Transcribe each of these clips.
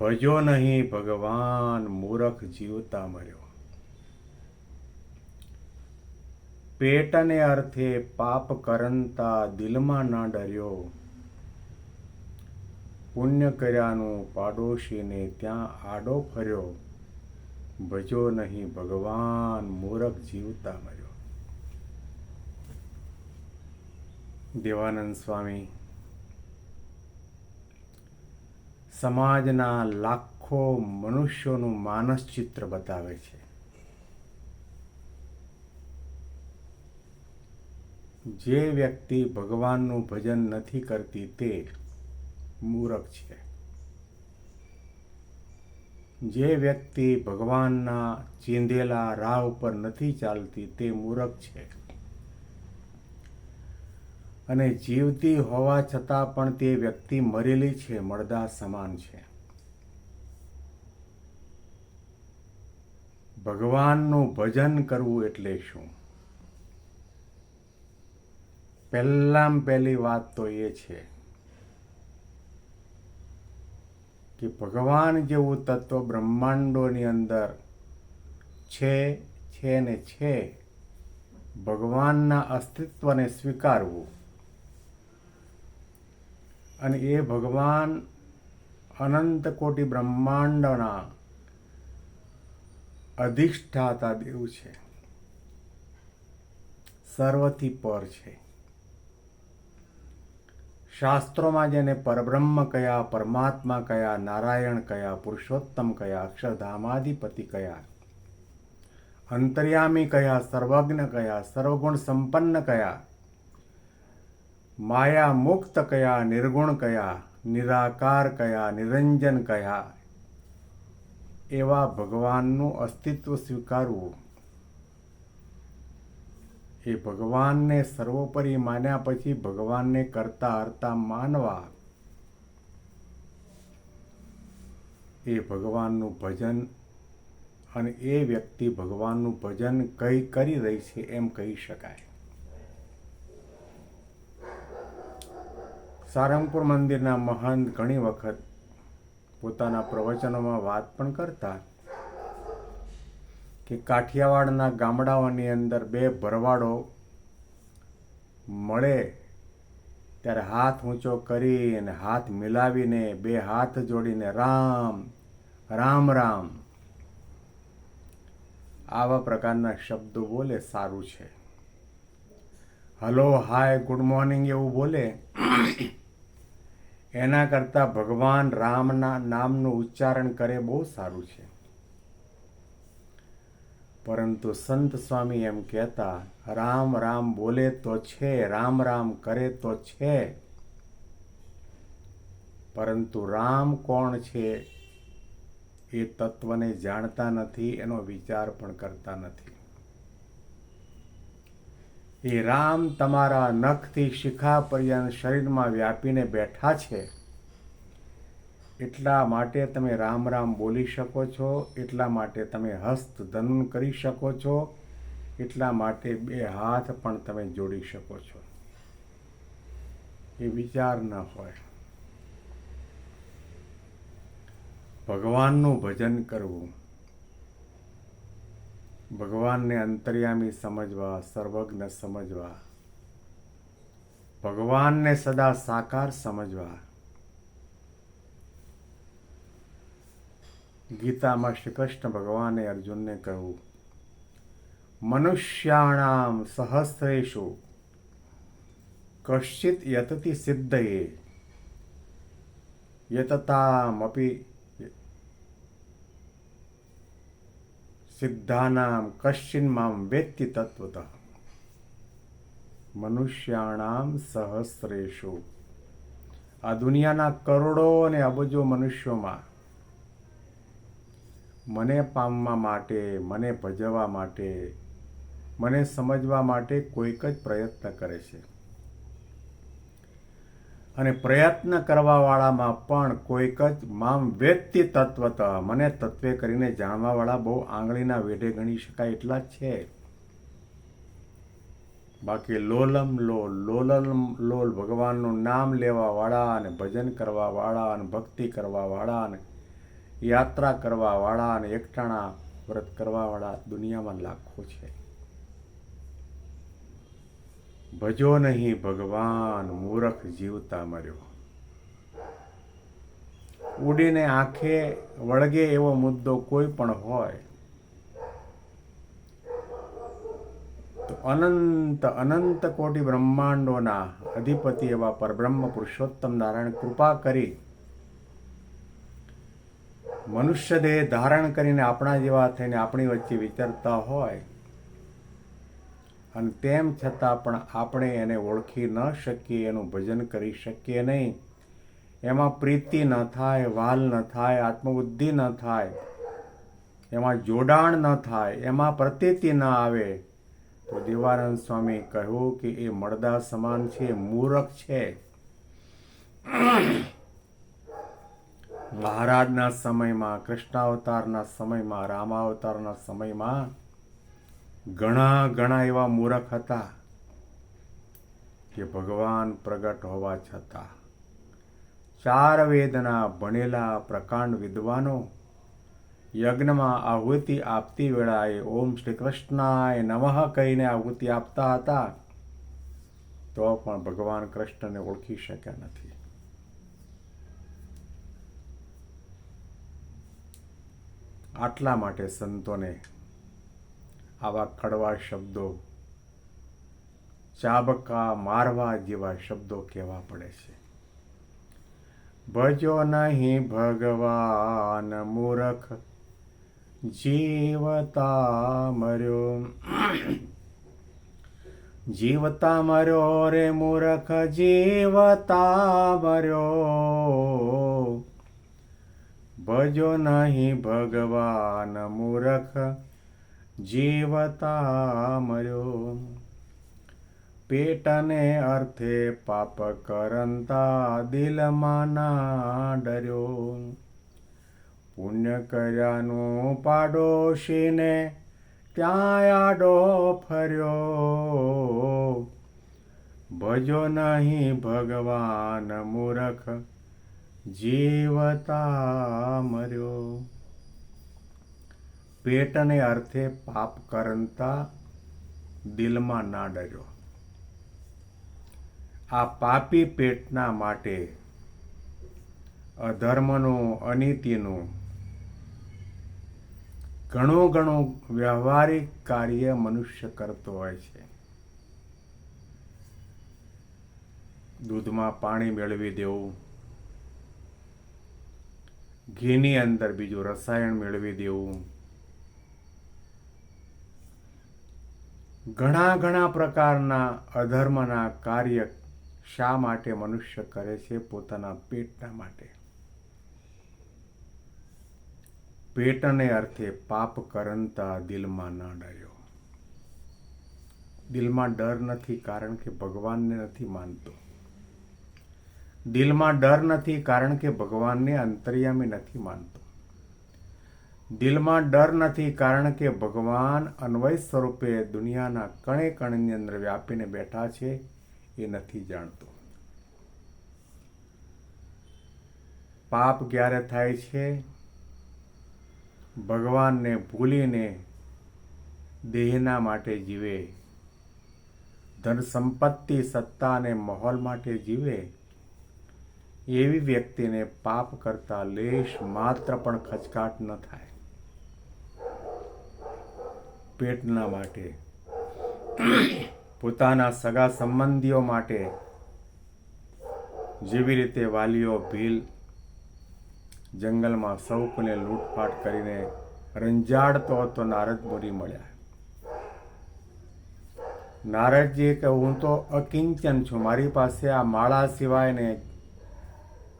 ભજો નહીં, ભગવાન મૂરખ જીવતા મર્યો પેટને અર્થે પાપ કરંતા દિલમાં ના ડર્યો. પુણ્ય કર્યાનું પાડોશીને ત્યાં આડો ફર્યો. ભજો નહીં, ભગવાન મૂરખ જીવતા મર્યો દેવાનંદ સ્વામી સમાજના લાખો મનુષ્યોનું માનસ ચિત્ર બતાવે છે. જે વ્યક્તિ ભગવાનનું ભજન નથી કરતી તે મૂરખ છે. જે વ્યક્તિ ભગવાનના ચીંધેલા રાહ ઉપર નથી ચાલતી તે મૂરખ છે. અને જીવતી હોવા છતાં પણ તે વ્યક્તિ મરેલી છે, મળદા સમાન છે. ભગવાનનું ભજન કરવું એટલે શું? પહેલામ પહેલી વાત તો એ છે કે ભગવાન જેવું તત્વ બ્રહ્માંડોની અંદર છે છે ને છે, ભગવાનના અસ્તિત્વને સ્વીકારવું અને એ ભગવાન અનંત કોટી બ્રહ્માંડના અધિષ્ઠાતા દેવ છે. સર્વથી પર છે. શાસ્ત્રોમાં જેને પરબ્રહ્મ કયા, પરમાત્મા કયા, નારાયણ કયા, પુરુષોત્તમ કયા, અક્ષરધામાધિપતિ કયા, અંતર્યામી કયા, સર્વજ્ઞ કયા, સર્વગુણ સંપન્ન કયા માયા મુક્ત કયા, નિર્ગુણ કયા, નિરાકાર કયા, નિરંજન કયા? એવા ભગવાનનું અસ્તિત્વ સ્વીકારવું. એ ભગવાનને સર્વોપરી માન્યા પછી ભગવાનને કરતા હરતા માનવા. એ ભગવાનનું ભજન અને એ વ્યક્તિ ભગવાનનું ભજન કઈ કરી રહી છે એમ કહી શકાય. સારંગપુર મંદિરના મહંત ઘણી વખત પોતાના પ્રવચનોમાં વાત પણ કરતા કે કાઠિયાવાડના ગામડાઓની અંદર બે ભરવાડો મળે, ત્યારે હાથ ઊંચો કરી અને હાથ મિલાવીને બે હાથ જોડીને રામ રામ રામ. આવા પ્રકારના શબ્દો બોલે, સારું છે. હલો, હાય, ગુડ મોર્નિંગ એવું બોલે. એના કરતાં ભગવાન રામના નામનું ઉચ્ચારણ કરે બહુ સારું છે. પરંતુ સંત સ્વામી એમ કહેતા, રામ રામ બોલે તો છે, રામ રામ કરે તો છે. પરંતુ રામ કોણ છે એ તત્વને જાણતા નથી, એનો વિચાર પણ કરતા નથી. એ રામ તમારા નખથી શિખા પર્યંત શરીરમાં વ્યાપીને બેઠા છે. એટલા માટે તમે રામ રામ બોલી શકો છો, એટલા માટે તમે હસ્ત ધનુન કરી શકો છો, એટલા માટે બે હાથ પણ તમે જોડી શકો છો. એ વિચાર ન હોય. ભગવાનનું ભજન કરવું ભગવાનને અંતર્યામી સમજવા, સર્વજ્ઞ સમજવા. ભગવાનને સદા સાકાર સમજવા. ગીતામાં શ્રી કૃષ્ણ ભગવાને અર્જુનને કહ્યું, મનુષ્યાણામ સહસ્રેષુ કશ્ચિત યતતિ સિદ્ધયે, યતતામપી સિદ્ધાનામ કશ્ચિન મામ વેત્તિ તત્વત મનુષ્યાણામ સહસ્રેશો આ દુનિયાના કરોડો અને અબજો મનુષ્યોમાં મને પામવા માટે મને ભજવવા માટે મને સમજવા માટે કોઈક જ પ્રયત્ન કરે છે અને પ્રયત્ન કરવાવાળામાં પણ કોઈક જ મામ વ્યક્તિ તત્વત મને તત્વે કરીને જાણવાવાળા બહુ આંગળીના વેઢે ગણી શકાય એટલા જ છે. બાકી લોલમ લોલ લોલમ લોલ ભગવાનનું નામ લેવાવાળા અને ભજન કરવાવાળા અને ભક્તિ કરવાવાળા અને યાત્રા કરવાવાળા અને એકટાણા વ્રત કરવાવાળા દુનિયામાં લાખો છે. ભજો નહીં ભગવાન મૂરખ જીવતા મર્યો. ઉડીને આંખે વળગે એવો મુદ્દો કોઈ પણ હોય, તો અનંત અનંત કોટી બ્રહ્માંડોના અધિપતિ એવા પરબ્રહ્મ પુરુષોત્તમ નારાયણ કૃપા કરી મનુષ્ય દેહ ધારણ કરીને આપણા જેવા થઈને આપણી વચ્ચે વિચરતા હોય અને તેમ છતાં પણ આપણે એને ઓળખી ન શકીએ, એનું ભજન કરી શકીએ નહીં. એમાં પ્રીતિ ન થાય, વાલ ન થાય, આત્મબુદ્ધિ ન થાય, એમાં જોડાણ ન થાય, એમાં પ્રતીતિ ન આવે. તો દેવાનંદ સ્વામી કહ્યું કે એ મળદા સમાન છે, મૂરખ છે. મહારાજના સમયમાં, કૃષ્ણાવતારના સમયમાં, રામાવતારના સમયમાં ઘણા ઘણા એવા મૂરખ હતા કે ભગવાન પ્રગટ હોવા છતાં ચાર વેદના ભણેલા પ્રકાંડ વિદ્વાનો યજ્ઞમાં આહુતિ આપતી વેળાએ ઓમ શ્રી કૃષ્ણાય નમઃ કહીને આહુતિ આપતા હતા, તો પણ ભગવાન કૃષ્ણને ઓળખી શક્યા નથી. આટલા માટે સંતોને આવા કડવા શબ્દો, ચાબકા મારવા જેવા શબ્દો કહેવા પડે છે. ભજો નહીં ભગવાન મૂરખ, જીવતા મર્યો. જીવતા મર્યો રે મૂરખ, જીવતા મર્યો. ભજો નહીં ભગવાન મૂરખ જીવતા મર્યો. પેટને અર્થે પાપ કરંતા દિલમાં ના ડર્યો. પુણ્ય કર્યાનું પાડોશીને ત્યાં આડો ફર્યો. ભજો નહીં ભગવાન મૂરખ, જીવતા મર્યો. પેટને અર્થે પાપ કરતા દિલમાં ના ડરો આ પાપી પેટના માટે અધર્મનું, અનીતિનું ઘણું ઘણું વ્યવહારિક કાર્ય મનુષ્ય કરતો હોય છે. દૂધમાં પાણી મેળવી દેવું, ઘીની અંદર બીજું રસાયણ મેળવી દેવું ઘણા ઘણા પ્રકારના અધર્મના કાર્ય શા માટે મનુષ્ય કરે છે? પોતાના પેટના માટે. પેટને અર્થે પાપ કરંતા દિલમાં ન ડર્યો. દિલમાં ડર નથી કારણ કે ભગવાનને નથી માનતો. દિલમાં ડર નથી કારણ કે ભગવાનને અંતર્યામી નથી માનતો. દિલમાં ડર નથી કારણ કે ભગવાન અન્વય સ્વરૂપે દુનિયાના કણે કણની અંદર વ્યાપીને બેઠા છે એ નથી જાણતો. પાપ ક્યારે થાય છે? ભગવાનને ભૂલીને દેહના માટે જીવે. ધન સંપત્તિ સત્તા અને માહોલ માટે જીવે. એવી વ્યક્તિને પાપ કરતા લેશ માત્ર પણ ખચકાટ ન થાય. પેટના માટે, પોતાના સગા સંબંધીઓ માટે જેવી રીતે વાલીઓ ભીલ જંગલમાં સૌકને લૂંટફાટ કરીને રંજાડતો હતો, નારદ મુનિ મળ્યા. નારદજીએ કે હું તો અકિંચન છું. મારી પાસે આ માળા સિવાય ને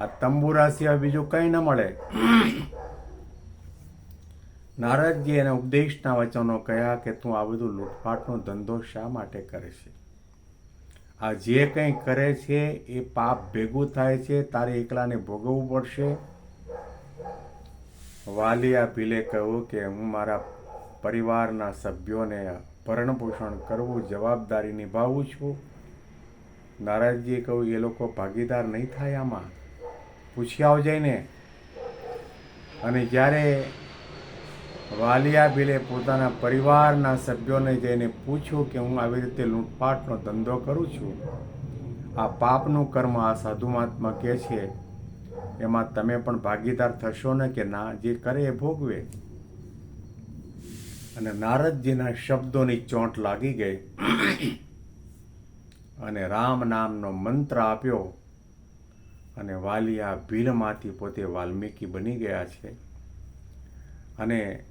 આ તંબુરા સિવાય બીજું કંઈ ન મળે. નારદજી એને ઉપદેશના વચનો કહ્યા કે તું આ બધું લૂંટફાટનો ધંધો શા માટે કરે છે? આ જે કંઈ કરે છે, એ પાપ ભેગું થાય છે, તારે એકલાને ભોગવવું પડશે? વાલિયા ભીલે કહ્યું કે હું મારા પરિવારના સભ્યોને ભરણપોષણ કરવું, જવાબદારી નિભાવું છું. નારાજજીએ કહ્યું, એ લોકો ભાગીદાર નહીં થાય આમાં? પૂછી આવજે ને. અને જ્યારે વાલિયા ભીલે પોતાના પરિવારના સભ્યોને જઈને પૂછ્યું કે હું આવી રીતે લૂંટફાટનો ધંધો કરું છું. આ પાપનું કર્મ આ સાધુ મહાત્મા કહે છે. એમાં તમે પણ ભાગીદાર થશો ને કે ના? જે કરે એ ભોગવે. અને નારદજીના શબ્દોની ચોંટ લાગી ગઈ. અને રામ નામનો મંત્ર આપ્યો. અને વાલિયા ભીલમાંથી પોતે વાલ્મીકી બની ગયા છે. અને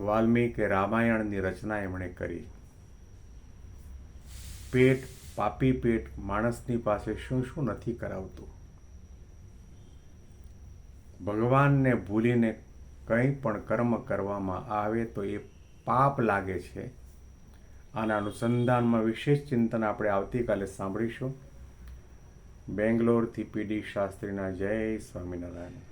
વાલ્મીકી રામાયણની રચના એમણે કરી. પેટ, પાપી પેટ માણસની પાસે શું શું નથી કરાવતું? ભગવાનને ભૂલીને કંઈ પણ કર્મ કરવામાં આવે તો એ પાપ લાગે છે. આના અનુસંધાનમાં વિશેષ ચિંતન આપણે આવતીકાલે સાંભળીશું. બેંગ્લોરથી પીડી શાસ્ત્રીના જય સ્વામિનારાયણ.